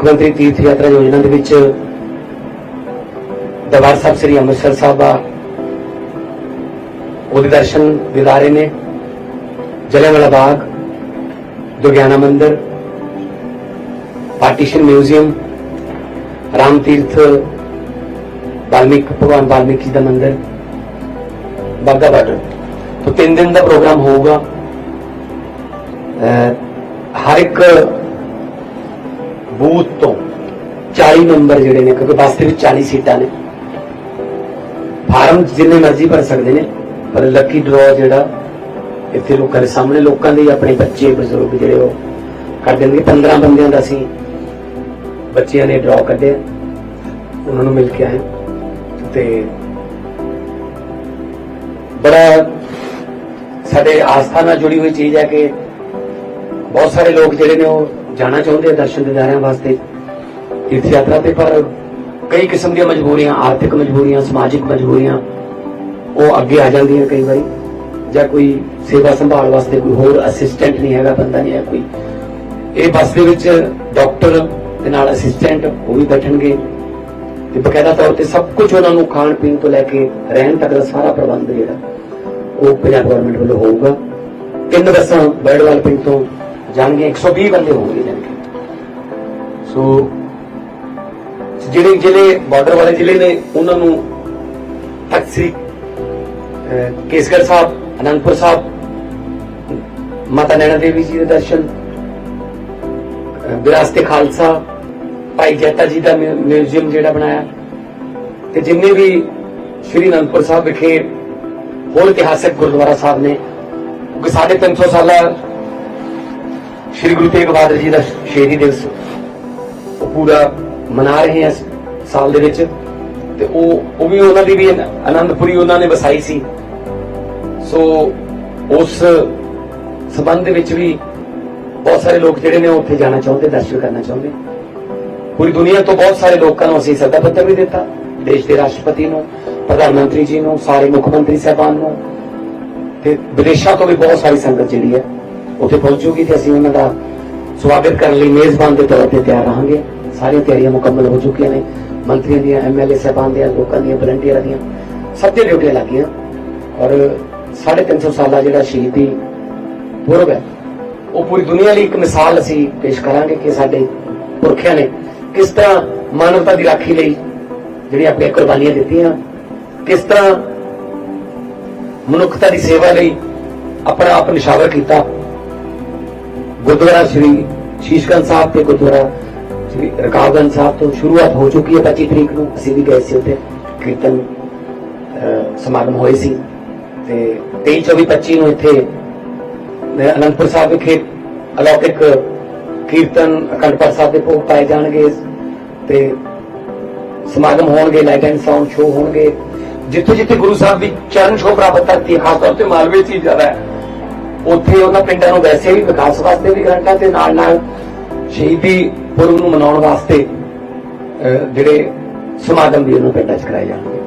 ਮੁੱਖ ਮੰਤਰੀ ਤੀਰਥ ਯਾਤਰਾ ਯੋਜਨਾ ਦੇ ਵਿੱਚ ਦਰਬਾਰ ਸਾਹਿਬ ਸ੍ਰੀ ਅੰਮ੍ਰਿਤਸਰ ਸਾਹਿਬ ਦਾ ਉਹਦੇ ਦਰਸ਼ਨ ਦਿਦਾਰੇ ਨੇ। ਜਲਿਆਂਵਾਲਾ ਬਾਗ ਦੁਰਗਿਆਨਾ ਮੰਦਿਰ, ਪਾਰਟੀਸ਼ਨ ਮਿਊਜ਼ੀਅਮ, ਰਾਮ ਤੀਰਥ ਵਾਲਮੀਕ, ਭਗਵਾਨ ਵਾਲਮੀਕ ਜੀ ਦਾ ਮੰਦਿਰ ਬਾਗਾ ਬਾਰਡਰ। तो ਤਿੰਨ ਦਿਨ ਦਾ ਪ੍ਰੋਗਰਾਮ ਹੋਊਗਾ। ਹਰ ਇੱਕ ਬੂਥ ਤੋਂ 40 ਮੈਂਬਰ ਜਿਹੜੇ ਨੇ, ਕਿਉਂਕਿ ਬੱਸ ਦੇ ਵਿੱਚ 40 ਸੀਟਾਂ ਨੇ। ਫਾਰਮ ਜਿੰਨੇ ਮਰਜ਼ੀ ਭਰ ਸਕਦੇ ਨੇ, ਪਰ ਲੱਕੀ ਡਰਾ ਜਿਹੜਾ, ਇੱਥੇ ਲੋਕਾਂ ਦੇ ਸਾਹਮਣੇ, ਲੋਕਾਂ ਦੇ ਆਪਣੇ ਬੱਚੇ, ਬਜ਼ੁਰਗ ਜਿਹੜੇ ਉਹ ਕਰ ਦੇਣਗੇ। 15 ਬੰਦਿਆਂ ਦਾ ਅਸੀਂ ਬੱਚਿਆਂ ਨੇ ਡਰਾ ਕੱਢਿਆ। ਉਹਨਾਂ ਨੂੰ ਮਿਲ ਕੇ ਆਏ। ਤੇ ਬੜਾ ਸਾਡੇ ਆਸਥਾ ਨਾਲ ਜੁੜੀ ਹੋਈ ਚੀਜ਼ ਹੈ ਕਿ ਬਹੁਤ ਸਾਰੇ ਲੋਕ ਜਿਹੜੇ ਨੇ ਉਹ ਜਾਣਾ ਚਾਹੁੰਦੇ ਆ ਦਰਸ਼ਨ ਦਿਦਾਰਿਆਂ ਵਾਸਤੇ ਤੀਰਥ ਯਾਤਰਾ ਤੇ, ਪਰ ਕਈ ਕਿਸਮ ਦੀਆਂ ਮਜਬੂਰੀਆਂ, ਆਰਥਿਕ ਮਜਬੂਰੀਆਂ, ਸਮਾਜਿਕ ਮਜਬੂਰੀਆਂ, ਉਹ ਅੱਗੇ ਆ ਜਾਂਦੀਆਂ ਕਈ ਵਾਰੀ। ਜਾਂ ਕੋਈ ਸੇਵਾ ਸੰਭਾਲ ਵਾਸਤੇ ਕੋਈ ਹੋਰ ਅਸਿਸਟੈਂਟ ਨਹੀਂ ਹੈਗਾ, ਬੰਦਾ ਨਹੀਂ ਹੈ ਕੋਈ। ਇਹ ਬੱਸ ਦੇ ਵਿੱਚ ਡਾਕਟਰ ਦੇ ਨਾਲ ਅਸਿਸਟੈਂਟ ਉਹ ਵੀ ਬੈਠਣਗੇ। ਤੇ ਬਕਾਇਦਾ ਤੌਰ ਤੇ ਸਭ ਕੁਝ ਉਹਨਾਂ ਨੂੰ ਖਾਣ ਪੀਣ ਤੋਂ ਲੈ ਕੇ ਰਹਿਣ ਤੱਕ ਦਾ ਸਾਰਾ ਪ੍ਰਬੰਧ ਜਿਹੜਾ ਉਹ ਪੰਜਾਬ ਗਵਰਨਮੈਂਟ ਵੱਲੋਂ ਹੋਊਗਾ। ਤਿੰਨ ਬੱਸਾਂ ਬਰਡਵਾਲ ਪਿੰਡ ਤੋਂ ਜਾਣਗੀਆਂ 120 ਬੰਦੇ ਹੋਣਗੇ ਜਾਣਗੇ। ਸੋ ਜਿਹੜੇ ਜ਼ਿਲ੍ਹੇ ਬਾਰਡਰ ਵਾਲੇ ਜ਼ਿਲ੍ਹੇ ਨੇ ਉਹਨਾਂ ਨੂੰ ਤਖਤ ਸ੍ਰੀ ਕੇਸਗੜ੍ਹ ਸਾਹਿਬ ਅਨੰਦਪੁਰ ਸਾਹਿਬ ਮਾਤਾ ਨੈਣਾ ਦੇਵੀ ਜੀ ਦੇ ਦਰਸ਼ਨ ਅਹ, ਵਿਰਾਸਤ ਖਾਲਸਾ ਭਾਈ ਜੈਤਾ ਜੀ ਦਾ ਮਿਊ- ਮਿਊਜ਼ੀਅਮ ਜਿਹੜਾ ਬਣਾਇਆ। ਤੇ ਜਿੰਨੇ ਵੀ ਸ਼੍ਰੀ ਅਨੰਦਪੁਰ ਸਾਹਿਬ ਵਿਖੇ ਹੋਰ ਇਤਿਹਾਸਕ ਗੁਰਦੁਆਰਾ ਸਾਹਿਬ ਨੇ ਕਿਉਂਕਿ ਸਾਢੇ 300 ਸਾਲਾ ਸ਼੍ਰੀ ਗੁਰੂ ਤੇਗ ਬਹਾਦਰ ਜੀ ਦਾ ਸ਼ਹੀਦੀ ਦਿਵਸ ਉਹ ਪੂਰਾ ਮਨਾ ਰਹੇ ਹਾਂ ਸਾਲ ਦੇ ਵਿੱਚ ਤੇ ਉਹ ਉਹ ਵੀ ਉਹਨਾਂ ਦੀ ਵੀ ਆਨ- ਆਨੰਦਪੁਰੀ ਉਹਨਾਂ ਨੇ ਵਸਾਈ ਸੀ। ਸੋ ਉਸ ਸਬੰਧ ਦੇ ਵਿੱਚ ਵੀ ਬਹੁਤ ਸਾਰੇ ਲੋਕ ਜਿਹੜੇ ਨੇ ਉਹ ਉੱਥੇ ਜਾਣਾ ਚਾਹੁੰਦੇ, ਦਰਸ਼ਨ ਕਰਨਾ ਚਾਹੁੰਦੇ। ਪੂਰੀ ਦੁਨੀਆ ਤੋਂ ਬਹੁਤ ਸਾਰੇ ਲੋਕਾਂ ਨੂੰ ਅਸੀਂ ਸੱਦਾ ਪੱਤਰ ਵੀ ਦਿੱਤਾ, ਦੇਸ਼ ਦੇ ਰਾਸ਼ਟਰਪਤੀ ਨੂੰ, ਪ੍ਰਧਾਨ ਮੰਤਰੀ ਜੀ ਨੂੰ, ਸਾਰੇ ਮੁੱਖ ਮੰਤਰੀ ਸਾਹਿਬਾਨ ਨੂੰ ਤੇ ਵਿਦੇਸ਼ਾਂ ਤੋਂ ਵੀ ਬਹੁਤ ਸਾਰੀ ਸੰਗਤ ਜਿਹੜੀ ਹੈ ਉੱਥੇ ਪਹੁੰਚੂਗੀ ਤੇ ਅਸੀਂ ਉਹਨਾਂ ਦਾ ਸਵਾਗਤ ਕਰਨ ਲਈ ਮੇਜ਼ਬਾਨ ਦੇ ਤੌਰ ਤੇ ਤਿਆਰ ਰਹਾਂਗੇ। ਸਾਰੀਆਂ ਤਿਆਰੀਆਂ ਮੁਕੰਮਲ ਹੋ ਚੁੱਕੀਆਂ ਨੇ। ਮੰਤਰੀਆਂ ਦੀਆਂ ਐਮਐਲਏ ਸਾਹਿਬਾਨ ਦੀਆਂ, ਲੋਕਾਂ ਦੀਆਂ, ਵਲੰਟੀਅਰਾਂ ਦੀਆਂ, ਸਭ ਦੀਆਂ ਡਿਊਟੀਆਂ ਲੱਗੀਆਂ ਔਰ 350 ਸਾਲਾ ਜਿਹੜਾ ਸ਼ਹੀਦੀ ਪੁਰਬ ਹੈ, ਉਹ ਪੂਰੀ ਦੁਨੀਆ ਲਈ ਇੱਕ ਮਿਸਾਲ ਅਸੀਂ ਪੇਸ਼ ਕਰਾਂਗੇ ਕਿ ਸਾਡੇ ਪੁਰਖਿਆਂ ਨੇ ਕਿਸ ਤਰ੍ਹਾਂ ਮਾਨਵਤਾ ਦੀ ਰਾਖੀ ਲਈ ਜਿਹੜੀਆਂ ਆਪਣੀਆਂ ਕੁਰਬਾਨੀਆਂ ਦਿੱਤੀਆਂ, ਕਿਸ ਤਰ੍ਹਾਂ ਮਨੁੱਖਤਾ ਦੀ ਸੇਵਾ ਲਈ ਆਪਣਾ ਆਪ ਨਿਸ਼ਾਵਰ ਕੀਤਾ। ਗੁਰਦੁਆਰਾ ਸ੍ਰੀ ਸ਼ੀਸ਼ਗੰਜ ਸਾਹਿਬ ਤੇ ਗੁਰਦੁਆਰਾ ਸ੍ਰੀ ਰਕਾਬਗੰਜ ਸਾਹਿਬ ਤੋਂ ਸ਼ੁਰੂਆਤ ਹੋ ਚੁੱਕੀ ਹੈ 25 ਤਰੀਕ ਨੂੰ। ਅਸੀਂ ਵੀ ਗਏ ਸੀ ਉੱਥੇ। ਕੀਰਤਨ ਸਮਾਗਮ ਹੋਏ ਸੀ। ਤੇ 23 24 25 ਨੂੰ ਇੱਥੇ ਅਨੰਦਪੁਰ ਸਾਹਿਬ ਵਿਖੇ ਅਲੌਕਿਕ ਕੀਰਤਨ ਅਖੰਡ ਪਾਠ ਸਾਹਿਬ ਦੇ ਭੋਗ ਪਾਏ ਜਾਣਗੇ। ਤੇ ਸਮਾਗਮ ਹੋਣਗੇ, ਲਾਈਟ ਐਂਡ ਸਾਊਂਡ ਸ਼ੋਅ ਹੋਣਗੇ। ਜਿੱਥੇ ਜਿੱਥੇ ਗੁਰੂ ਸਾਹਿਬ ਦੀ ਚਰਨ ਛੋਹ ਪ੍ਰਾਪਤ ਕਰਤੀ ਖਾਸ ਤੌਰ ਤੇ ਮਾਲਵੇ 'ਚ ਹੀ ਜ਼ਿਆਦਾ ਹੈ। ਉੱਥੇ ਉਹਨਾਂ ਪਿੰਡਾਂ ਨੂੰ ਵੈਸੇ ਵੀ ਵਿਕਾਸ ਵਾਸਤੇ ਵੀ ਗਰੰਟਾਂ ਤੇ ਨਾਲ ਨਾਲ ਸ਼ਹੀਦੀ ਪੁਰਬ ਨੂੰ ਮਨਾਉਣ ਵਾਸਤੇ ਜਿਹੜੇ ਸਮਾਗਮ ਵੀ ਉਹਨਾਂ ਪਿੰਡਾਂ 'ਚ ਕਰਾਏ ਜਾਣਗੇ